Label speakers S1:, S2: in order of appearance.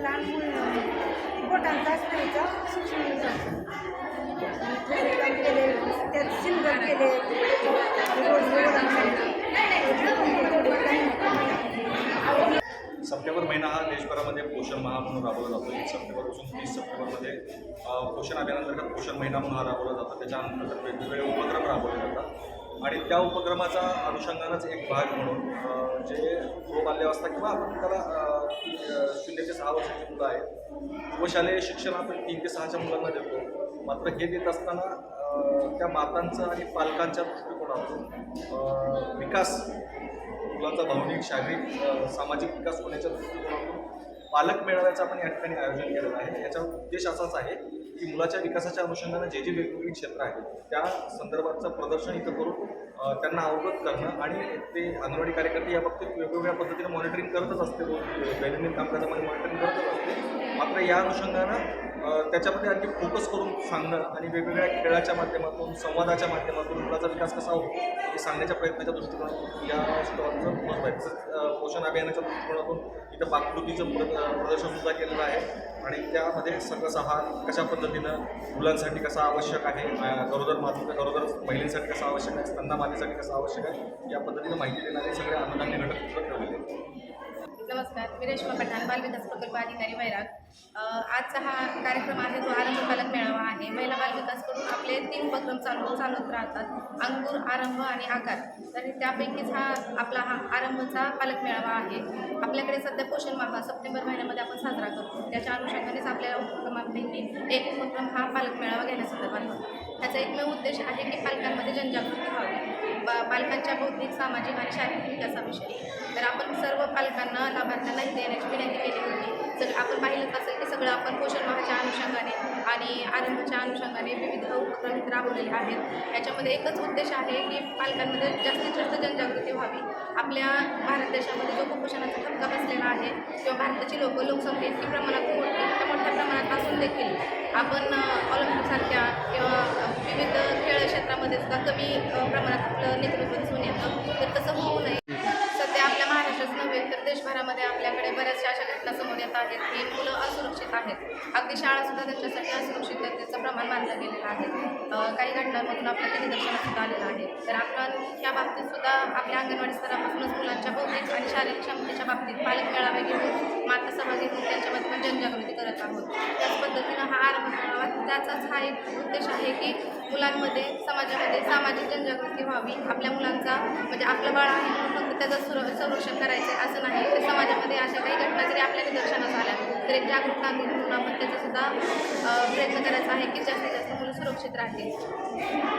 S1: लहान मुलं पोटात जास्त नाही काम केले त्यात केले
S2: सप्टेंबर महिना हा देशभरामध्ये पोषण महा म्हणून राबवला जातो. एक सप्टेंबरपासून तीस सप्टेंबरमध्ये पोषण अभियानांतर्गत पोषण महिना म्हणून हा राबवला जातो. त्याच्यानंतर वेगवेगळे उपक्रम राबवले जातात. आणि त्या उपक्रमाचा अनुषंगानंच एक भाग म्हणून जे जे बाल्यावस्था किंवा आपण त्याला शून्य ते सहा वर्षाची मुलं आहेत व शालेय शिक्षण आपण तीन ते सहाच्या मुलांना देतो. मात्र हे देत असताना त्या मातांचं आणि पालकांच्या दृष्टिकोनातून विकास मुलाचा भावनिक शारीरिक सामाजिक विकास होण्याच्या दृष्टिकोनातून पालक मेळाव्याचं आपण या ठिकाणी आयोजन केलेलं आहे. याचा उद्देश असाच आहे की मुलाच्या विकासाच्या अनुषंगानं जे जे वेगवेगळी क्षेत्र आहेत त्या संदर्भाचं प्रदर्शन इथं करून त्यांना अवगत करणं आणि ते अंगणवाडी कार्यकर्ते या बाबतीत वेगवेगळ्या पद्धतीने मॉनिटरिंग करतच असते दैनंदिन कामकाजामध्ये मॉनिटरिंग करतच असते मात्र या अनुषंगानं त्याच्यामध्ये आणखी फोकस करून सांगणं आणि वेगवेगळ्या खेळाच्या माध्यमातून संवादाच्या माध्यमातून मुलाचा विकास कसा होतो हे सांगण्याच्या प्रयत्नाच्या दृष्टिकोनातून या स्टॉलचं महत्त्व आहे. तसंच पोषण अभियानाच्या दृष्टिकोनातून इथं पाककृतीचं प्र प्रदर्शनसुद्धा केलेलं आहे आणि त्यामध्ये सकस आहार कशा पद्धतीनं मुलांसाठी कसा आवश्यक आहे गरोदर माता गरोदर महिलांसाठी कसा आवश्यक आहे स्तंदा मातेसाठी कसा आवश्यक आहे या पद्धतीनं माहिती देणारे सगळे अनुदान्य घटक सुद्धा ठेवलेले आहेत.
S3: नमस्कार मी रेश्मा पठाण बालविकास प्रकल्प अधिकारी वैराग. आजचा हा कार्यक्रम आहे जो आरंभ पालक मेळावा आहे. महिला बालविकास करून आपले तीन उपक्रम चालू चालवत राहतात अंकुर आरंभ आणि आकार. तर त्यापैकीच हा आपला हा आरंभचा पालक मेळावा आहे. आपल्याकडे सध्या पोषण माह हा सप्टेंबर महिन्यामध्ये आपण साजरा करतो. त्याच्या अनुषंगानेच आपल्या उपक्रमांपैकी एक उपक्रम हा पालक मेळावा घेण्यासंदर्भात होता. त्याचा एकमेव उद्देश आहे की पालकांमध्ये जनजागृती व्हावी. बा पालकांच्या बौद्धिक सामाजिक आणि शारीरिक विकासाविषयी तर आपण सर्व पालकांना लाभार्थ्यांना देण्याची विनंती केली होती. जर आपण पाहिलंच असेल की सगळं आपण पोषण माहाच्या अनुषंगाने आणि आरंभाच्या अनुषंगाने विविध उपक्रम राबवलेले आहेत. याच्यामध्ये एकच उद्देश आहे की पालकांमध्ये जास्तीत जास्त जनजागृती व्हावी. आपल्या भारत देशामध्ये जो कुपोषणाचा ठपका बसलेला आहे किंवा भारताची लोक लोकसंख्या इतकी प्रमाणात मोठ्या मोठ्या प्रमाणात असून देखील आपण ऑलिम्पिकसारख्या किंवा विविध खेळ क्षेत्रामध्ये सुद्धा कमी प्रमाणात आपलं नेतृत्व दिसून येतं. तर तसं होऊ नये. सध्या आपल्या महाराष्ट्रात नव्हे तर देशभरामध्ये आपल्याकडे बऱ्याचशा अशा सुरक्षित आहेत ही मुलं असुरक्षित आहेत. अगदी शाळासुद्धा त्यांच्यासाठी असुरक्षिततेचं प्रमाण मानलं गेलेलं आहे. काही घटनांमधून आपल्याला निदर्शनात सुद्धा आलेलं आहे. तर आपण या बाबतीतसुद्धा आपल्या अंगणवाडी स्तरापासूनच मुलांच्या बौद्धिक आणि शारीरिक क्षमतेच्या बाबतीत पालक मेळावे घेऊन माता सहभागी होऊन त्यांच्यामध्ये पण जनजागृती करत आहोत. त्याच पद्धतीनं हा आरंभ त्याचाच हा एक उद्देश आहे की मुलांमध्ये समाजामध्ये सामाजिक जनजागृती व्हावी. आपल्या मुलांचा म्हणजे आपलं बाळ आहे म्हणून फक्त त्याचं सुर संरक्षण करायचं आहे असं नाही. तर समाजामध्ये अशा काही घटना जरी आपल्या निदर्शनास आल्या तर एक जागरूकता म्हणून आपण त्याचा सुद्धा प्रयत्न करायचा आहे की जास्तीत जास्त मुलं सुरक्षित राहतील.